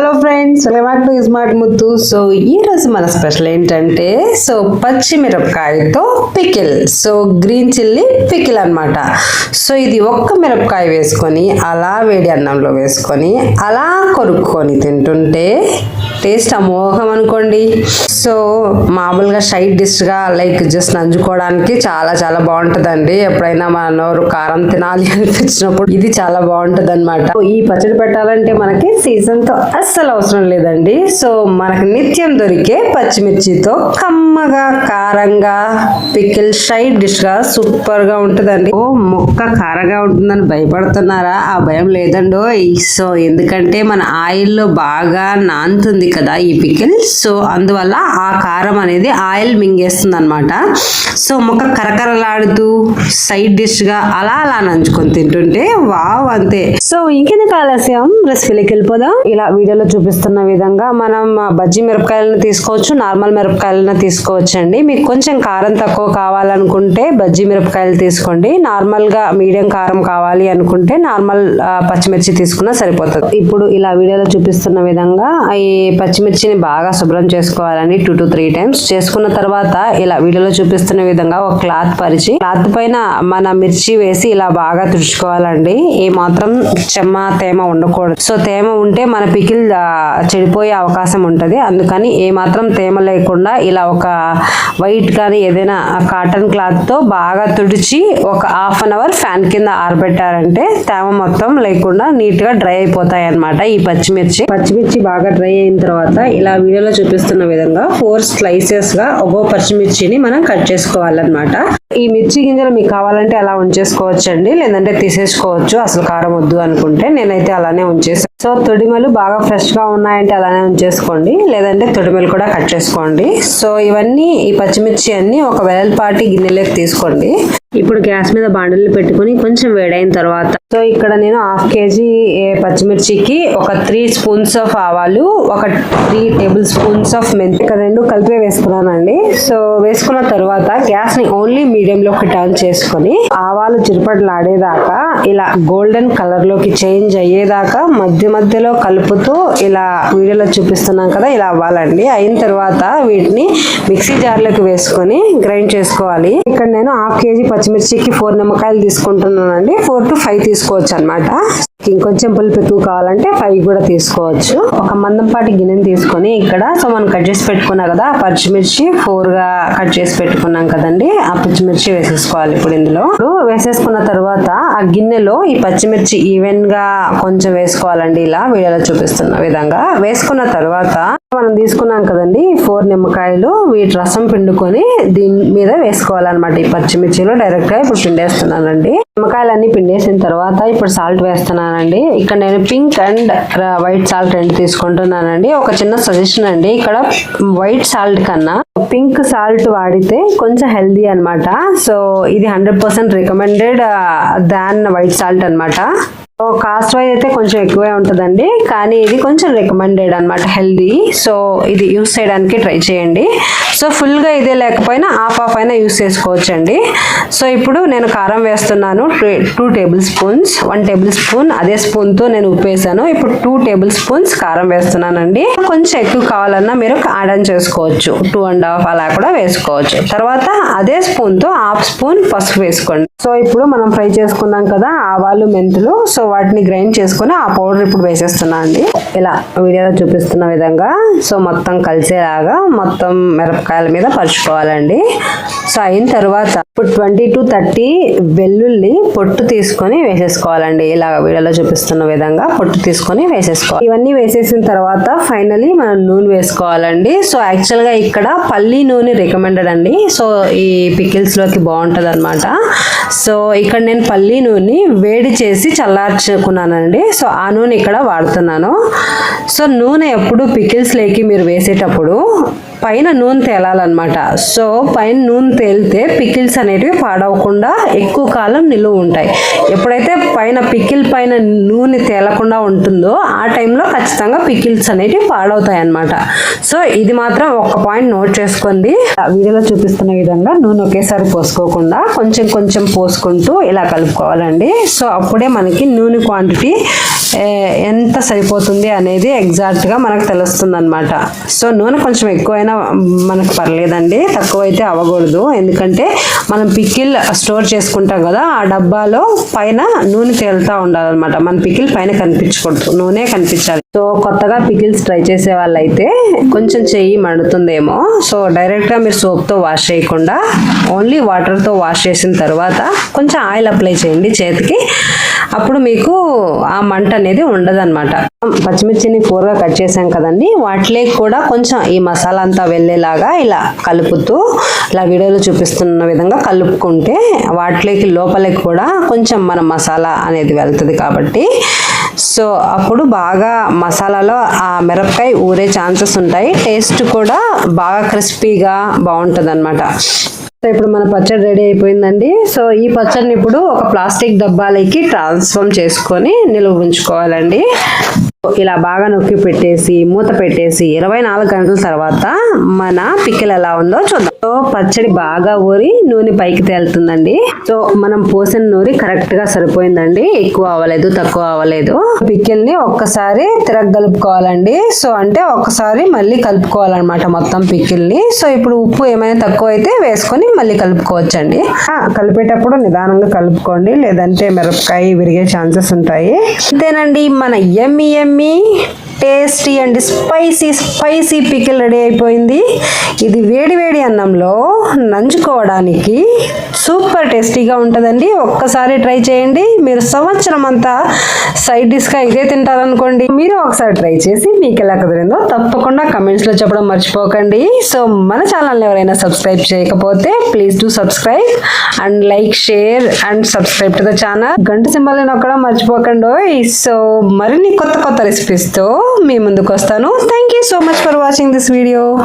Hello friends welcome to smart Muthu so ఈ మన special ఏంటంటే so పచ్చిమిరపకాయతో pickle. So green chilli pickle అనమాట so ఇది ఒక్క మిరపకాయ వేసుకొని అలా వేడి అన్నంలో వేసుకొని అలా కొరుక్కొని తింటుంటే టేస్ట్ అమోఘం అనుకోండి. సో మామూలుగా సైడ్ డిష్గా లైక్ జస్ట్ నంచుకోవడానికి చాలా చాలా బాగుంటుందండి. ఎప్పుడైనా మన నోరు కారం తినాలి అనిపించినప్పుడు ఇది చాలా బాగుంటుంది అనమాట ఈ పచ్చడి పెట్టాలంటే మనకి సీజన్తో అస్సలు అవసరం లేదండి. సో మనకి నిత్యం దొరికే పచ్చిమిర్చితో కమ్మగా కారంగా పికిల్ సైడ్ డిష్గా సూపర్గా ఉంటుందండి. ఓ మొక్క కారంగా ఉంటుందని భయపడుతున్నారా? ఆ భయం లేదండో. సో ఎందుకంటే మన ఆయిల్లో బాగా నానుతుంది కదా ఈ పికిల్. సో అందువల్ల ఆ కారం అనేది ఆయిల్ మింగేస్తుంది అనమాట సో మొక్క కరకరలాడుతూ సైడ్ డిష్గా అలా అలా నంచుకొని తింటుంటే వావ్ అంతే. సో ఇంకెందుకు ఆలస్యం? రెసిపీలోకి వెళ్ళిపోదాం. ఇలా వీడియోలో చూపిస్తున్న విధంగా మనం బజ్జీ మిరపకాయలను తీసుకోవచ్చు నార్మల్ మిరపకాయలను తీసుకోవచ్చు అండి మీకు కొంచెం కారం తక్కువ కావాలనుకుంటే బజ్జీ మిరపకాయలు తీసుకోండి. నార్మల్గా మీడియం కారం కావాలి అనుకుంటే నార్మల్ పచ్చిమిర్చి తీసుకున్నా సరిపోతుంది. ఇప్పుడు ఇలా వీడియోలో చూపిస్తున్న విధంగా ఈ పచ్చిమిర్చిని బాగా శుభ్రం చేసుకోవాలండి. టూ టు త్రీ టైమ్స్ చేసుకున్న తర్వాత ఇలా వీడియోలో చూపిస్తున్న విధంగా ఒక క్లాత్ పరిచి క్లాత్ పైన మన మిర్చి వేసి ఇలా బాగా తుడుచుకోవాలండి. ఏ మాత్రం చెమ్మ తేమ ఉండకూడదు. సో తేమ ఉంటే మన పికిల్ చెడిపోయే అవకాశం ఉంటుంది. అందుకని ఏ మాత్రం తేమ లేకుండా ఇలా ఒక వైట్ కానీ ఏదైనా కాటన్ క్లాత్తో బాగా తుడిచి ఒక హాఫ్ అన్ అవర్ ఫ్యాన్ కింద ఆరబెట్టారంటే తేమ మొత్తం లేకుండా నీట్గా డ్రై అయిపోతాయి అన్నమాట ఈ పచ్చిమిర్చి. పచ్చిమిర్చి బాగా డ్రై అయిన తర్వాత ఇలా వీడియోలో చూపిస్తున్న విధంగా ఫోర్ స్లైసెస్గా ఒక్కో పచ్చిమిర్చిని మనం కట్ చేసుకోవాలన్నమాట. ఈ మిర్చి గింజలు మీకు కావాలంటే అలా ఉంచేసుకోవచ్చు అండి లేదంటే తీసేసుకోవచ్చు. అసలు కారం వద్దు అనుకుంటే నేనైతే అలానే ఉంచేసాను సో తొడిమలు బాగా ఫ్రెష్గా ఉన్నాయంటే అలానే ఉంచేసుకోండి లేదంటే తొడిమలు కూడా కట్ చేసుకోండి. సో ఇవన్నీ ఈ పచ్చిమిర్చి అన్ని ఒక వెలల్పాటి గిన్నెలోకి తీసుకోండి. ఇప్పుడు గ్యాస్ మీద బాండలు పెట్టుకొని కొంచెం వేడైన తర్వాత. సో ఇక్కడ నేను హాఫ్ కేజీ ఏ పచ్చిమిర్చికి ఒక త్రీ స్పూన్స్ ఆఫ్ ఆవాలు ఒక త్రీ టేబుల్ స్పూన్స్ ఆఫ్ మెంతి రెండు కలిపి వేసుకున్నానండి. సో వేసుకున్న తర్వాత గ్యాస్ని ఓన్లీ మీడియం టర్న్ చేసుకొని ఆవాలు చిరుపట్లాడేదాకా ఇలా గోల్డెన్ కలర్లోకి చేంజ్ అయ్యేదాకా మధ్య మధ్యలో కలుపుతూ ఇలా వీడియోలో చూపిస్తున్నాం కదా ఇలా అవ్వాలండి. అయిన తర్వాత వీటిని మిక్సీ జార్లోకి వేసుకొని గ్రైండ్ చేసుకోవాలి. ఇక్కడ నేను హాఫ్ కేజీ పచ్చిమిర్చికి ఫోర్ నిమ్మకాయలు తీసుకుంటున్నానండి. ఫోర్ టు ఫైవ్ తీసుకోవచ్చు అనమాట ఇంకొంచెం పులుపు ఎక్కువ కావాలంటే ఫైవ్ కూడా తీసుకోవచ్చు. ఒక మందంపాటి గిన్నెని తీసుకొని ఇక్కడ సో మనం కట్ చేసి పెట్టుకున్నాం కదా ఆ పచ్చిమిర్చి ఫోర్గా కట్ చేసి పెట్టుకున్నాం కదండి ఆ పచ్చిమిర్చి వేసేసుకోవాలి ఇప్పుడు ఇందులో. ఇప్పుడు వేసేసుకున్న తర్వాత ఆ గిన్నెలో ఈ పచ్చిమిర్చి ఈవెన్గా కొంచెం వేసుకోవాలండి ఇలా వీడియోలో చూపిస్తున్న విధంగా. వేసుకున్న తర్వాత మనం తీసుకున్నాం కదండి ఫోర్ నిమ్మకాయలు వీటి రసం పిండుకొని దీని మీద వేసుకోవాలన్నమాట. ఈ పచ్చిమిర్చిలో డైరెక్ట్గా ఇప్పుడు పిండేస్తున్నానండి. నిమ్మకాయలన్నీ పిండేసిన తర్వాత ఇప్పుడు సాల్ట్ అండి. ఇక్కడ నేను పింక్ అండ్ వైట్ సాల్ట్ రెండు తీసుకుంటున్నానండి. ఒక చిన్న సజెషన్ అండి. ఇక్కడ వైట్ సాల్ట్ కన్నా పింక్ సాల్ట్ వాడితే కొంచెం హెల్దీ అన్నమాట. సో ఇది hundred percent recommended than white salt అన్నమాట. కాస్ట్ వైజ్ అయితే కొంచెం ఎక్కువే ఉంటుందండి. కానీ ఇది కొంచెం రికమెండెడ్ అన్నమాట హెల్దీ సో ఇది యూస్ చేయడానికి ట్రై చేయండి. సో ఫుల్గా ఇదే లేకపోయినా హాఫ్ హాఫ్ అయినా యూస్ చేసుకోవచ్చండి. సో ఇప్పుడు నేను కారం వేస్తున్నాను two tablespoons one tablespoon అదే స్పూన్తో నేను ఉప్పేసాను. ఇప్పుడు టూ టేబుల్ స్పూన్స్ కారం వేస్తున్నానండి. కొంచెం ఎక్కువ కావాలన్నా మీరు యాడ్ ఆన్ చేసుకోవచ్చు. టూ అండ్ హాఫ్ అలా కూడా వేసుకోవచ్చు. తర్వాత అదే స్పూన్తో హాఫ్ స్పూన్ పసుపు వేసుకోండి. సో ఇప్పుడు మనం ఫ్రై చేసుకున్నాం కదా ఆవాలు మెంతులు. సో వాటిని గ్రైండ్ చేసుకొని ఆ పౌడర్ ఇప్పుడు వేసేస్తున్నా అండి. ఇలా వీడియోలో చూపిస్తున్న విధంగా. సో మొత్తం కలిసేలాగా మొత్తం మిరపకాయల మీద పరుచుకోవాలండి. సో అయిన తర్వాత ఇప్పుడు ట్వంటీ టు థర్టీ వెల్లుల్లి పొట్టు తీసుకొని వేసేసుకోవాలండి. ఇలా వీడియోలో చూపిస్తున్న విధంగా పొట్టు తీసుకొని వేసేసుకోవాలి. ఇవన్నీ వేసేసిన తర్వాత ఫైనలీ మనం నూనె వేసుకోవాలండి. సో యాక్చువల్గా ఇక్కడ పల్లి నూనె రికమెండెడ్ అండి. సో ఈ పికిల్స్లోకి బాగుంటుంది అనమాట సో ఇక్కడ నేను పల్లి నూనె వేడి చేసి చల్లార్చుకున్నానండి సో ఆ నూనె ఇక్కడ వాడుతున్నాను. సో నూనె ఎప్పుడు పికిల్స్ లేకి మీరు వేసేటప్పుడు పైన నూనె తేలాలన్నమాట. సో పైన నూనె తేలితే పికిల్స్ అనేటివి పాడవకుండా ఎక్కువ కాలం నిలువ ఉంటాయి. ఎప్పుడైతే పైన పికిల్ పైన నూనె తేలకుండా ఉంటుందో ఆ టైంలో ఖచ్చితంగా పికిల్స్ అనేటివి పాడవుతాయి అన్నమాట సో ఇది మాత్రం ఒక పాయింట్ నోట్ చేసుకోండి. వీడియోలో చూపిస్తున్న విధంగా నూనె ఒకేసారి పోసుకోకుండా కొంచెం కొంచెం పోసుకుంటూ ఇలా కలుపుకోవాలండి. సో అప్పుడే మనకి నూనె క్వాంటిటీ ఎంత సరిపోతుంది అనేది ఎగ్జాక్ట్గా మనకు తెలుస్తుంది అనమాట సో నూనె కొంచెం ఎక్కువైనా మనకు పర్లేదండి. తక్కువ అయితే అవ్వకూడదు. ఎందుకంటే మనం పికిల్ స్టోర్ చేసుకుంటాం కదా ఆ డబ్బాలో పైన నూనె తేలుతూ ఉండాలన్నమాట. మన పికిల్ పైన కనిపించకూడదు. నూనె కనిపించాలి. సో కొత్తగా పికిల్స్ ట్రై చేసే వాళ్ళైతే కొంచెం చెయ్యి మండుతుందేమో. సో డైరెక్ట్గా మీరు సోప్తో వాష్ చేయకుండా ఓన్లీ వాటర్తో వాష్ చేసిన తర్వాత కొంచెం ఆయిల్ అప్లై చేయండి చేతికి. అప్పుడు మీకు ఆ మంట అనేది ఉండదన్నమాట. పచ్చిమిర్చిని కూరగా కట్ చేసాం కదండి. వాటిలో కూడా కొంచెం ఈ మసాలా అంతా వెళ్ళేలాగా ఇలా కలుపుతూ ఇలా వీడియోలో చూపిస్తున్న విధంగా కలుపుకుంటే వాటిలోకి లోపలికి కూడా కొంచెం మన మసాలా అనేది వెళ్తుంది కాబట్టి సో అప్పుడు బాగా మసాలాలో ఆ మిరపకాయ ఊరే ఛాన్సెస్ ఉంటాయి. టేస్ట్ కూడా బాగా క్రిస్పీగా బాగుంటుంది అనమాట సో ఇప్పుడు మన పచ్చడి రెడీ అయిపోయిందండి. సో ఈ పచ్చడిని ఇప్పుడు ఒక ప్లాస్టిక్ డబ్బాలకి ట్రాన్స్ఫార్మ్ చేసుకొని నిలువ ఉంచుకోవాలండి. ఇలా బాగా నొక్కి పెట్టేసి మూత పెట్టేసి ఇరవై నాలుగు గంటల తర్వాత మన పిక్కలు ఎలా ఉందో చూద్దాం. సో పచ్చడి బాగా ఊరి నూనె పైకి తేలుతుందండి. సో మనం పోసిన నూనె కరెక్ట్గా సరిపోయిందండి. ఎక్కువ అవ్వలేదు తక్కువ అవ్వలేదు. పిక్కిల్ని ఒక్కసారి తిరగలుపుకోవాలండి సో అంటే ఒక్కసారి మళ్ళీ కలుపుకోవాలన్నమాట మొత్తం పిక్కిల్ని. సో ఇప్పుడు ఉప్పు ఏమైనా తక్కువ అయితే వేసుకొని మళ్ళీ కలుపుకోవచ్చండి. కలిపేటప్పుడు నిదానంగా కలుపుకోండి. లేదంటే మిరపకాయ విరిగే ఛాన్సెస్ ఉంటాయి. అంతేనండి మన yummy yummy tasty and spicy spicy pickle ready అయిపోయింది. ఇది వేడి వేడి అన్నంలో నంచుకోవడానికి సూపర్ టేస్టీగా ఉంటుందండి. ఒక్కసారి ట్రై చేయండి. మీరు సంవత్సరం అంతా సైడ్ డిష్గా ఇదే తింటారనుకోండి. మీరు ఒకసారి ట్రై చేసి మీకు ఎలా కుదిరిందో తప్పకుండా కమెంట్స్లో చెప్పడం మర్చిపోకండి. సో మన ఛానల్ని ఎవరైనా సబ్స్క్రైబ్ చేయకపోతే please do subscribe and like share and subscribe to the channel గంట సింబల్ని నొక్కడం మర్చిపోకండి. సో మరిన్ని కొత్త కొత్త రెసిపీస్తో మీ ముందుకు వస్తాను. Thank you so much for watching this video